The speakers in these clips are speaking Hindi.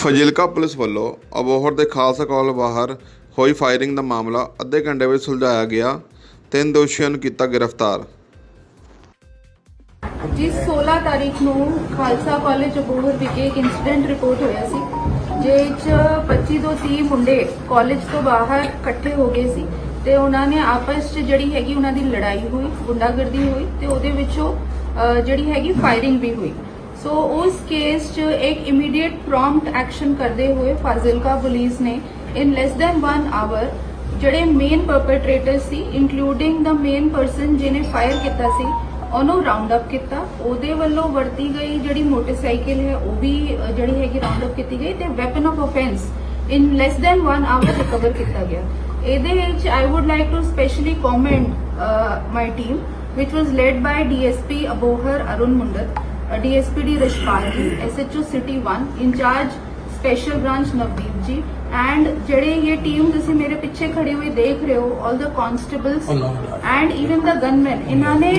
ਫਜ਼ਿਲਕਾ ਪੁਲਿਸ ਵੱਲੋਂ ਅਬੋਹਰ ਦੇ ਖਾਲਸਾ ਕਾਲਜ ਬਾਹਰ ਹੋਈ ਫਾਇਰਿੰਗ ਦਾ ਮਾਮਲਾ ਅੱਧੇ ਘੰਟੇ ਵਿੱਚ ਸੁਲਝਾਇਆ ਗਿਆ ਤਿੰਨ ਦੋਸ਼ੀਆਂ ਨੂੰ ਕੀਤਾ ਗ੍ਰਿਫਤਾਰ। ਜਿਸ 16 ਤਾਰੀਖ ਨੂੰ ਖਾਲਸਾ ਕਾਲਜ ਅਬੋਹਰ ਵਿਖੇ ਇੱਕ ਇਨਸੀਡੈਂਟ ਰਿਪੋਰਟ ਹੋਇਆ ਸੀ ਜਿਸ 'ਚ 25 ਤੋਂ 30 ਮੁੰਡੇ ਕਾਲਜ ਤੋਂ ਬਾਹਰ ਇਕੱਠੇ ਹੋ ਗਏ ਸੀ ਤੇ ਉਹਨਾਂ ਨੇ ਆਪਸ 'ਚ ਜਿਹੜੀ ਹੈਗੀ ਉਹਨਾਂ ਦੀ ਲੜਾਈ ਹੋਈ, ਗੁੰਡਾਗਰਦੀ ਹੋਈ ਤੇ ਉਹਦੇ ਵਿੱਚੋਂ ਜਿਹੜੀ ਹੈਗੀ ਫਾਇਰਿੰਗ ਵੀ ਹੋਈ। ਸੋ ਉਸ ਕੇਸ 'ਚ ਇੱਕ ਇਮੀਡੀਏਟ ਪ੍ਰੌਮਪਟ ਐਕਸ਼ਨ ਕਰਦੇ ਹੋਏ ਫਾਜ਼ਿਲਕਾ ਪੁਲਿਸ ਨੇ ਇਨ ਲੈਸ ਦੈਨ 1 ਆਵਰ ਜਿਹੜੇ ਮੇਨ ਪਰਪੇਟ੍ਰੇਟਰ ਸੀ ਇਨਕਲੂਡਿੰਗ ਦਾ ਮੇਨ ਪਰਸਨ ਜਿਹਨੇ ਫਾਇਰ ਕੀਤਾ ਸੀ ਉਹਨੂੰ ਰਾਉਂਡ ਅਪ ਕੀਤਾ ਉਹਦੇ ਵੱਲੋਂ ਵਰਤੀ ਗਈ ਜਿਹੜੀ ਮੋਟਰਸਾਈਕਲ ਹੈ ਉਹ ਵੀ ਜਿਹੜੀ ਹੈਗੀ ਰਾਉਂਡ ਅਪ ਕੀਤੀ ਗਈ ਤੇ weapon of offence in less than 1 hour recover ਕੀਤਾ ਗਿਆ ਇਹਦੇ ਵਿੱਚ I would like to specially comment my team which was led by DSP Abohar Arun Mundat, DSP D Rishpal ji SHO city 1 incharge special branch Navdeep ji and जेडे ये टीम जैसे मेरे पीछे खड़ी हुई देख रहे हो all the constables and even the gunman इन्होंने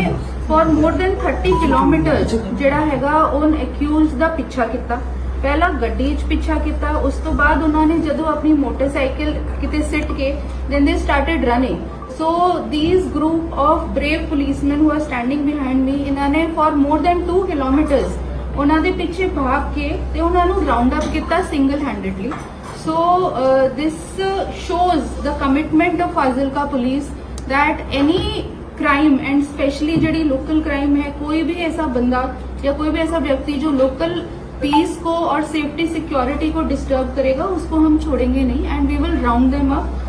फॉर मोर देन 30 किलोमीटर जेड़ा हैगा उन एक्यूज ਦਾ ਪਿੱਛਾ ਕੀਤਾ ਪਹਿਲਾਂ ਗੱਡੀ 'ਚ ਪਿੱਛਾ ਕੀਤਾ ਉਸ ਤੋਂ ਬਾਅਦ ਉਹਨਾਂ ਨੇ ਜਦੋਂ ਆਪਣੀ ਮੋਟਰਸਾਈਕਲ ਕਿਤੇ ਸਿੱਟ ਕੇ then they started running so these group of brave policemen who are standing behind me ਇਹਨਾਂ ਨੇ for more than 2 kilometers ਉਹਨਾਂ ਦੇ ਪਿੱਛੇ ਭਾਗ ਕੇ ਤੇ ਉਹਨਾਂ ਨੂੰ ਰਾਉਂਡ ਅਪ ਕੀਤਾ single handedly so this uh, shows the commitment of Fazilka police that any crime and specially जड़ी लोकल क्राइम है कोई भी ऐसा बंदा या कोई भी ऐसा व्यक्ति जो लोकल पीस को और सेफ्टी सिक्योरिटी को डिस्टर्ब करेगा उसको हम छोड़ेंगे नहीं and we will round them up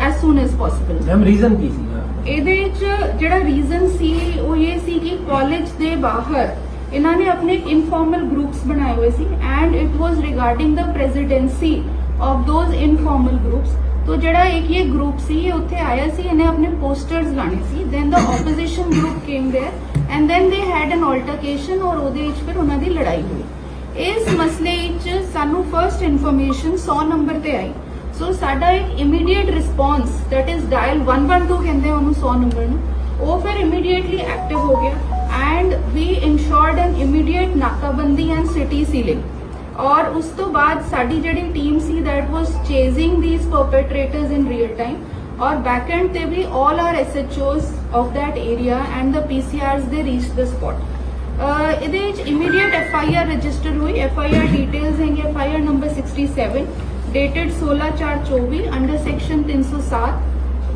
as soon as possible ma'am reason ਕੀ ਸੀਗਾ ਇਹਦੇ ਚ ਜਿਹੜਾ ਰੀਜ਼ਨ ਸੀ ਉਹ ਇਹ ਸੀ ਕਿ ਕਾਲਜ ਦੇ ਬਾਹਰ ਇਹਨਾਂ ਨੇ ਆਪਣੇ ਇਨਫਾਰਮਲ ਗਰੁੱਪਸ ਬਣਾਏ ਹੋਏ ਸੀ and it was regarding the presidency of those informal groups ਤੋ ਜਿਹੜਾ ਇੱਕ ਇਹ ਗਰੁੱਪ ਸੀ ਇਹ ਉੱਥੇ ਆਇਆ ਸੀ ਇਹਨੇ ਆਪਣੇ ਪੋਸਟਰਸ ਲਾਣੇ ਸੀ then the opposition group came there and then they had an altercation ਔਰ ਉਹਦੇ ਵਿੱਚ ਫਿਰ ਉਹਨਾਂ ਦੀ ਲੜਾਈ ਹੋਈ ਇਸ ਮਸਲੇ ਵਿੱਚ ਸਾਨੂੰ ਫਰਸਟ ਇਨਫੋਰਮੇਸ਼ਨ 100 ਨੰਬਰ ਤੇ ਆਈ ਸੋ ਸਾਡਾ ਇੱਕ immediate response that is dial 112 ਕਹਿੰਦੇ ਉਹਨੂੰ 100 ਨੰਬਰ ਨੂੰ ਉਹ ਫਿਰ ਇਮੀਡੀਏਟਲੀ ਐਕਟਿਵ ਹੋ ਗਿਆ and we ensured an immediate ਨਾਕਾਬੰਦੀ and city sealing ਔਰ ਉਸ ਤੋਂ ਬਾਅਦ ਸਾਡੀ ਜਿਹੜੀ team C that was chasing these perpetrators in real time ਔਰ ਬੈਕ ਐਂਡ ਤੇ we all are SHOs of that area and the PCRs they reach the spot ਇਹਦੇ ਵਿੱਚ ਇਮੀਡੀਏਟ ਐਫਆਈਆਰ ਰਜਿਸਟਰ ਹੋਈ ਐਫਆਈਆਰ ਡਿਟੇਲਸ ਹੈਗੇ ਐਫਆਈਆਰ ਨੰਬਰ 67 डेटेड 16 चार चौबीस अंडर सेक्शन तीन सौ 307,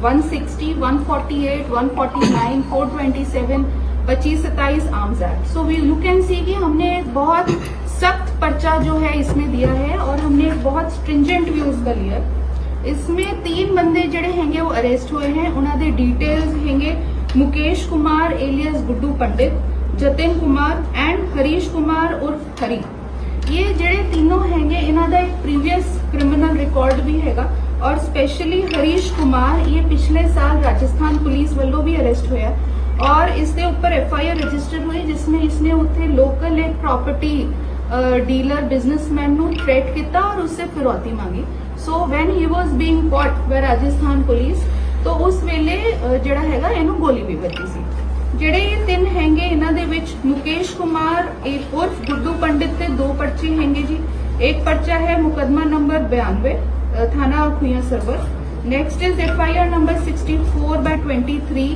160, 148, 149, 427, पच्चीस सताइस Arms Act so you can see कि हमने एक बहुत सख्त पर्चा जो है इसमें दिया है और हमने एक बहुत स्ट्रिंजेंट भी उसका लिया इसमें तीन बंदे जड़े हैं वो अरेस्ट हुए हैं। उन्होंने डिटेल्स हैं मुकेश कुमार एलियस गुड्डू पंडित जतिन कुमार एंड हरीश कुमार उर्फ़ हरी। ਇਹ ਜਿਹੜੇ ਤਿੰਨੋਂ ਹੈਗੇ, ਇਹਨਾਂ ਦਾ ਇੱਕ ਪ੍ਰੀਵੀਅਸ ਕ੍ਰਿਮੀਨਲ ਰਿਕਾਰਡ ਵੀ ਹੈਗਾ ਔਰ ਸਪੈਸ਼ਲੀ ਹਰੀਸ਼ ਕੁਮਾਰ, ਇਹ ਪਿਛਲੇ ਸਾਲ ਰਾਜਸਥਾਨ ਪੁਲਿਸ ਵੱਲੋਂ ਵੀ ਅਰੈਸਟ ਹੋਇਆ ਔਰ ਇਸ ਦੇ ਉੱਪਰ ਐਫ ਆਈ ਆਰ ਰਜਿਸਟਰ ਹੋਈ, ਜਿਸ ਵਿੱਚ ਇਸਨੇ ਉੱਥੇ ਲੋਕਲ ਇੱਕ ਪ੍ਰਾਪਰਟੀ ਡੀਲਰ ਬਿਜ਼ਨਸਮੈਨ ਨੂੰ ਥ੍ਰੈਟ ਕੀਤਾ ਔਰ ਉਸਸੇ ਫਿਰੌਤੀ ਮੰਗੀ so when he was being caught by Rajasthan police, ਤੋਂ ਉਸ ਵੇਲੇ ਜਿਹੜਾ ਹੈਗਾ, ਇਹਨੂੰ ਗੋਲੀ ਵੀ ਵੱਜੀ ਸੀ। ਜਿਹੜੇ तीन है इन्होंने मुकेश कुमार, एक ਕੁਮਾਰ ਇੱਕ पंडित ਗੁੱਡੂ दो परचे है जी। एक परचा है मुकदमा नंबर बयानवे थाना Khuian Sarwar. Next is F I R number 64 by 23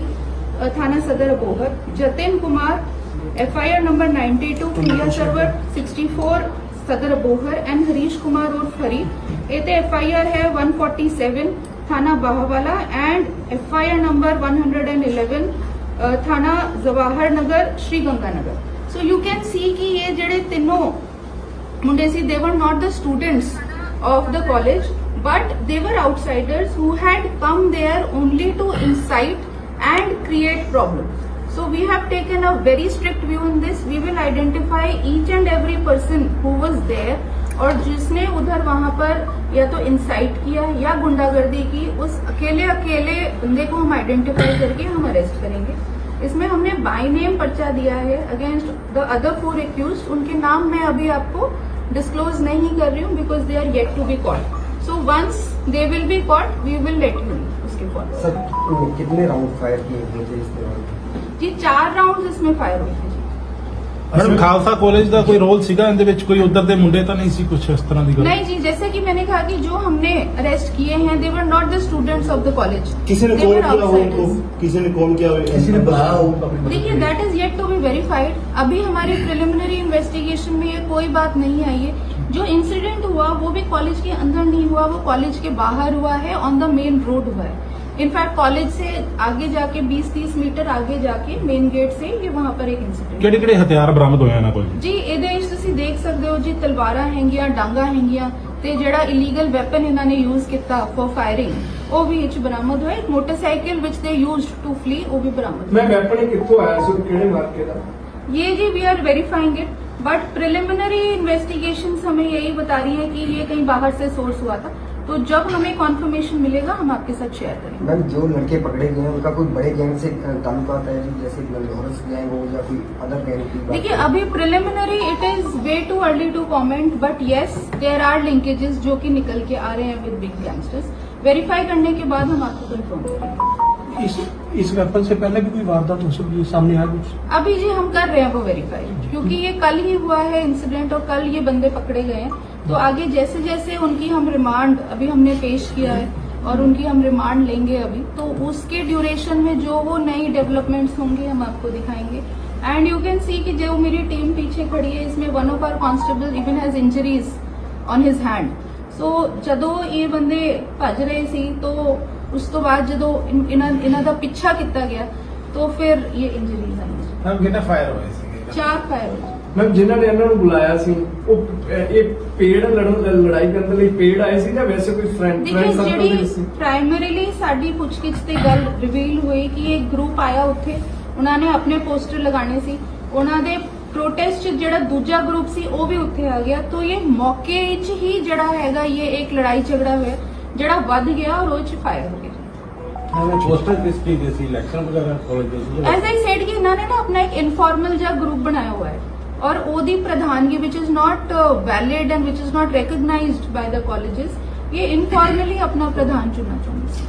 थाना Sadar Abohar. Jatin Kumar F I R number 92 Khuian Sarwar 64 Sadar Abohar. And Harish Kumar और हरी। ये आई आर है 147 थाना Bahawala. And F I R number 111 थाना Jawahar Nagar Shri Ganganagar so you can see कि ये जेडे तीनों मुंडे सी they were not the students of the college but they were outsiders who had come there only to incite and create problem so we have taken a very strict view in this we will identify each and every person who was there और जिसने उधर वहाँ पर या तो इंसाइट किया या गुंडागर्दी की उस अकेले अकेले बंदे को हम आइडेंटिफाई करके हम अरेस्ट करेंगे। इसमें हमने बाय नेम पर्चा दिया है against the other four accused उनके नाम मैं अभी आपको डिस्क्लोज नहीं कर रही हूँ because they are yet to be caught so once they will be caught we will let you उसके फॉलो सर कितने राउंड फायर किए जी चार राउंड इसमें फायर हुए थे ਮੈਡਮ ਖਾਲਸਾ ਕਾਲਜ ਦਾ ਕੋਈ ਰੋਲ ਸੀਗਾ ਇਹਦੇ ਵਿੱਚ ਕੋਈ ਉਧਰ ਦੇ ਮੁੰਡੇ ਤਾਂ ਨਹੀਂ ਸੀ ਕੁਝ ਇਸ ਤਰ੍ਹਾਂ ਦੀ ਗੱਲ नहीं जी जैसे कि मैंने कहा कि जो हमने अरेस्ट किए हैं they were not the students of the college किसी ने They कॉल were किया हो outsiders. उनको किसी ने कॉल किया हो किसी ने बुलाया हो देखिए that is yet to be verified अभी हमारी प्रिलिमिनरी इन्वेस्टिगेशन में ये कोई बात नहीं आई है जो इंसिडेंट हुआ वो भी कॉलेज के अंदर नहीं हुआ वो कॉलेज के बाहर हुआ है ऑन द मेन रोड हुआ है इनफैक्ट कॉलेज से आगे जाके 20-30 मीटर आगे जाके मेन गेट से ये वहाँ पर एक इंसिडेंट ਕਿਹੜੇ ਕਿਹੜੇ ਹਥਿਆਰ ਬਰਾਮਦ ਹੋਏ ਇਹਨਾਂ ਕੋਲ ਜੀ ਇਹਦੇ ਵਿੱਚ ਤੁਸੀਂ ਦੇਖ ਸਕਦੇ ਹੋ ਜੀ ਤਲਵਾਰਾਂ ਹੈਗੀਆਂ ਡਾਂਗਾ ਹੈਗੀਆਂ ਤੇ ਜਿਹੜਾ ਇਲੀਗਲ ਵੈਪਨ ਇਹਨਾਂ ਨੇ ਯੂਜ਼ ਕੀਤਾ ਫॉर ਫਾਇਰਿੰਗ ਉਹ ਵੀ ਇਹ ਚ ਬਰਾਮਦ ਹੋਇਆ ਇੱਕ ਮੋਟਰਸਾਈਕਲ ਵਿੱਚ ਦੇ ਯੂਜ਼ਡ ਟੂ ਫਲੀ ਉਹ ਵੀ ਬਰਾਮਦ ਮੈਂ ਵੈਪਨ ਇਹ ਕਿੱਥੋਂ ਆਇਆ ਸੀ ਤੇ ਕਿਹੜੇ ਮਾਰਕੇ ਦਾ ये जी we are verifying it but preliminary investigation हमें यही बता रही है कि ये कहीं बाहर से सोर्स हुआ था। तो जब हमें कॉन्फर्मेशन मिलेगा हम आपके साथ शेयर करेंगे। मैम जो लड़के पकड़े गए हैं उनका कोई बड़े गैंग से ताल्लुकात है? जी जैसे गैंग हो या कोई अदर गैंग की देखिए अभी preliminary it is way too early to comment but yes there are linkages जो कि निकल के आ रहे हैं विद बिग गैंगस्टर्स वेरीफाई करने के बाद हम आपको कंफर्म करेंगे। इस इस वेपन से पहले भी कोई वारदात हो सकती है? सामने आया कुछ। अभी जी हम कर रहे हैं वो वेरीफाई क्योंकि ये कल ही हुआ है इंसिडेंट और कल ये बंदे पकड़े गए हैं। तो आगे जैसे जैसे उनकी हम रिमांड अभी हमने पेश किया है और उनकी हम रिमांड लेंगे अभी तो उसके ड्यूरेशन में जो वो नई डेवलपमेंट्स होंगे हम आपको दिखाएंगे एंड यू कैन सी कि जो मेरी टीम पीछे खड़ी है इसमें one of our constable even has injuries on his hand so ਜਦੋਂ ਇਹ ਬੰਦੇ ਭੱਜ ਰਹੇ ਸੀ तो ਉਸ ਤੋਂ ਬਾਅਦ ਜਦੋਂ ਇਨ- ਇਹਨਾਂ ਇਹਨਾਂ ਦਾ ਪਿੱਛਾ ਕੀਤਾ ਗਿਆ तो फिर ये इंजरीज आई ਮੈਮ ਕਿੰਨੇ ਫਾਇਰ ਹੋਏ ਸੀਗੇ चार फायर हुए ਮੈਂ ਜਿਨ੍ਹਾਂ ਨੇ ਇਹਨਾਂ ਨੂੰ ਬੁਲਾਇਆ ਸੀ ਉਹ ਇਹ ਪੇੜ ਲੜਨ ਲੜਾਈ ਕਰਨ ਦੇ ਲਈ ਪੇੜ ਆਏ ਸੀ ਜਾਂ ਵੈਸੇ ਕੋਈ ਫਰੈਂਡ ਫਰੈਂਡ ਸਰਕਲ ਦੇ ਸੀ? ਪ੍ਰਾਇਮਰੀਲੀ ਸਾਡੀ ਪੁੱਛਗਿੱਛ ਤੇ ਗੱਲ ਰਿਵੀਲ ਹੋਈ ਕਿ ਇੱਕ ਗਰੁੱਪ ਆਇਆ ਉੱਥੇ। ਉਹਨਾਂ ਨੇ ਆਪਣੇ ਪੋਸਟਰ ਲਗਾਣੇ ਸੀ। ਉਹਨਾਂ ਦੇ ਪ੍ਰੋਟੈਸਟ ਜਿਹੜਾ ਦੂਜਾ ਗਰੁੱਪ ਸੀ ਉਹ ਵੀ ਉੱਥੇ ਆ ਗਿਆ। ਤਾਂ ਇਹ ਮੌਕੇ 'ਚ ਹੀ ਜਿਹੜਾ ਹੈਗਾ ਇਹ ਇੱਕ ਲੜਾਈ ਝਗੜਾ ਹੋਇਆ ਜਿਹੜਾ ਵੱਧ ਗਿਆ ਔਰ ਉਹ 'ਚ ਫਾਇਰ ਹੋ ਗਿਆ। ਪੋਸਟਰ ਕਿਸ ਚੀਜ਼ ਦੇ ਸੀ? ਇਲੈਕਸ਼ਨ ਵਗੈਰਾ ਕਾਲਜ ਦੇ ਸੀ? ਐਜ਼ ਆਈ ਸੈਡ ਕਿ ਇਹਨਾਂ ਨੇ ਨਾ ਆਪਣਾ ਇੱਕ ਇਨਫਾਰਮਲ ਜਿਹਾ ਗਰੁੱਪ ਬਣਾਇਆ ਹੋਇਆ ਹੈ। और ओदी प्रधानगी which is not valid and which is not recognise by the colleges ये इनफॉर्मली अपना प्रधान चुनना चाहूँगी।